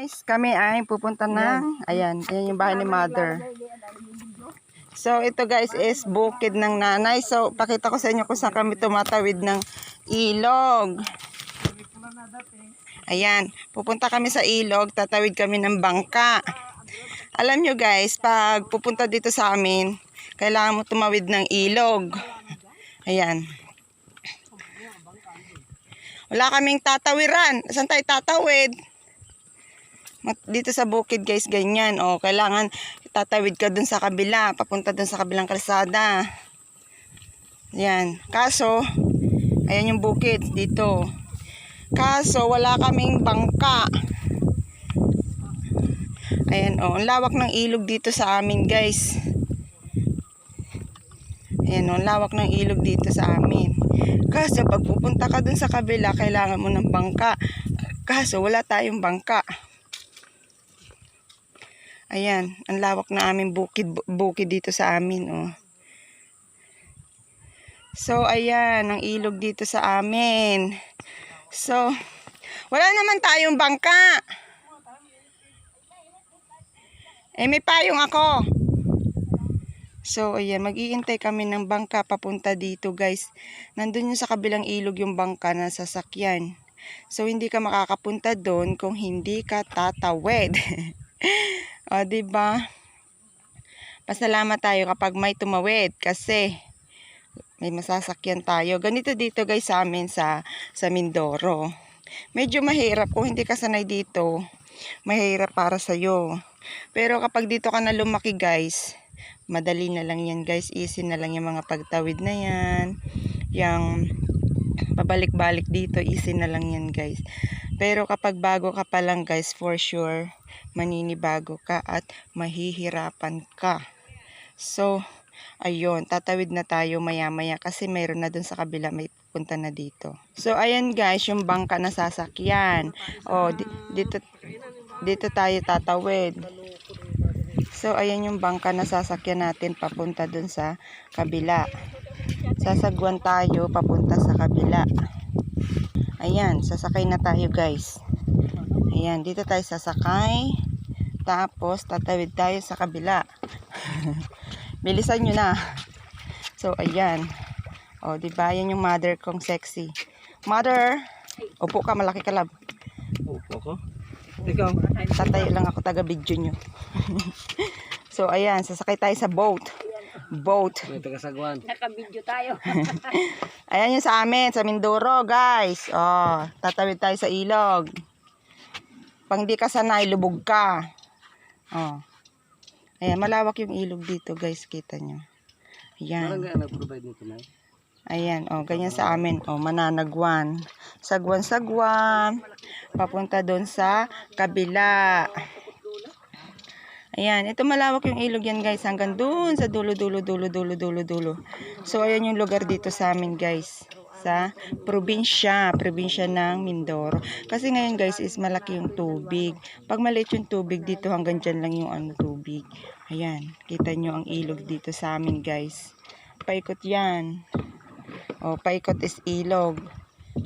Guys, kami ay pupunta ng, ayan, ayan yung bahay ni mother. So, ito guys is bukid ng nanay. So, pakita ko sa inyo kung saan kami tumatawid ng ilog. Ayan, pupunta kami sa ilog, tatawid kami ng bangka. Alam nyo guys, pag pupunta dito sa amin, kailangan mo tumawid ng ilog. Ayan. Wala kaming tatawiran. Saan tayo tatawid? Dito sa bukid guys, ganyan. O, kailangan tatawid ka dun sa kabila, papunta dun sa kabilang kalsada. Yan. Kaso, ayan yung bukid dito. Kaso, wala kaming bangka. Ayan, o. Ang lawak ng ilog dito sa amin, guys. Ayan, o. Ang lawak ng ilog dito sa amin. Kaso, pag pupunta ka dun sa kabila, kailangan mo ng bangka. Kaso, wala tayong bangka. Ayan, ang lawak na aming bukid, bukid dito sa amin, oh. So, ayan, ang ilog dito sa amin. So, wala naman tayong bangka. Eh, may payong ako. So, ayan, mag-iintay kami ng bangka papunta dito, guys. Nandun yung sa kabilang ilog yung bangka na sasakyan. So, hindi ka makakapunta doon kung hindi ka tatawid. o, ba? Pasalamat tayo kapag may tumawid kasi may masasakyan tayo. Ganito dito guys sa amin sa, sa Mindoro. Medyo mahirap kung hindi ka sanay dito. Mahirap para sa'yo. Pero kapag dito ka na lumaki guys, madali na lang yan guys. Easy na lang yung mga pagtawid na yan. Yung pabalik-balik dito, easy na lang yan guys. Pero kapag bago ka pa lang guys, for sure, maninibago ka at mahihirapan ka. So, ayun, tatawid na tayo maya-maya kasi mayroon na dun sa kabila, may punta na dito. So, ayan guys, yung bangka na sasakyan. O, di- dito, dito tayo tatawid. So, ayan yung bangka na sasakyan natin papunta dun sa kabila. Sasagwan tayo papunta sa kabila. Ayan, sasakay na tayo guys. Ayan, dito tayo sasakay. Tapos, tatawid tayo sa kabila. Bilisan nyo na. So, ayan. O, di ba? Yan yung mother kong sexy. Mother! Upo ka, malaki ka lab. Upo ko. Ikaw. Tatayo lang ako, taga-video nyo. so, ayan. Sasakay tayo sa boat. Boat. May tagasagwan. Nakabidyo tayo. Ayan yung sa amin, sa Mindoro, guys. Oh, tatawid tayo sa ilog. Pang di ka sanay, lubog ka. Oh. Ayan, malawak yung ilog dito, guys. Kita nyo. Parang Ayan. nga nag-provide nito na. Ayan, oh, ganyan sa amin. Oh, mananagwan. Sagwan-sagwan. Papunta doon sa kabila. Ayan, ito malawak yung ilog yan guys. Hanggang doon sa dulo, dulo, dulo, dulo, dulo, dulo. So, ayan yung lugar dito sa amin guys. Sa probinsya, probinsya ng Mindoro. Kasi ngayon guys is malaki yung tubig. Pag maliit yung tubig dito hanggang dyan lang yung ano tubig. Ayan, kita nyo ang ilog dito sa amin guys. Paikot yan. O, paikot is ilog.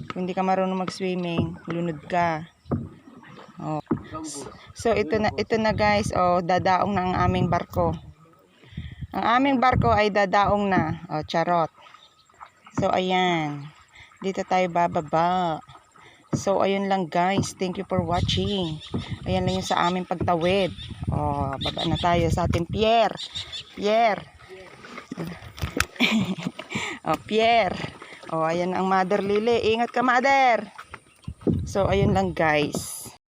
Kung hindi ka marunong mag-swimming, lunod ka. O. So, ito na, ito na guys. O, dadaong na ang aming barko. Ang aming barko ay dadaong na. O, charot. So, ayan. Dito tayo bababa. So, ayun lang guys. Thank you for watching. Ayan lang yung sa aming pagtawid. O, baba na tayo sa ating Pierre. Pierre. o, Pierre. O, ayan ang Mother Lily. Ingat ka, Mother. So, ayun lang guys.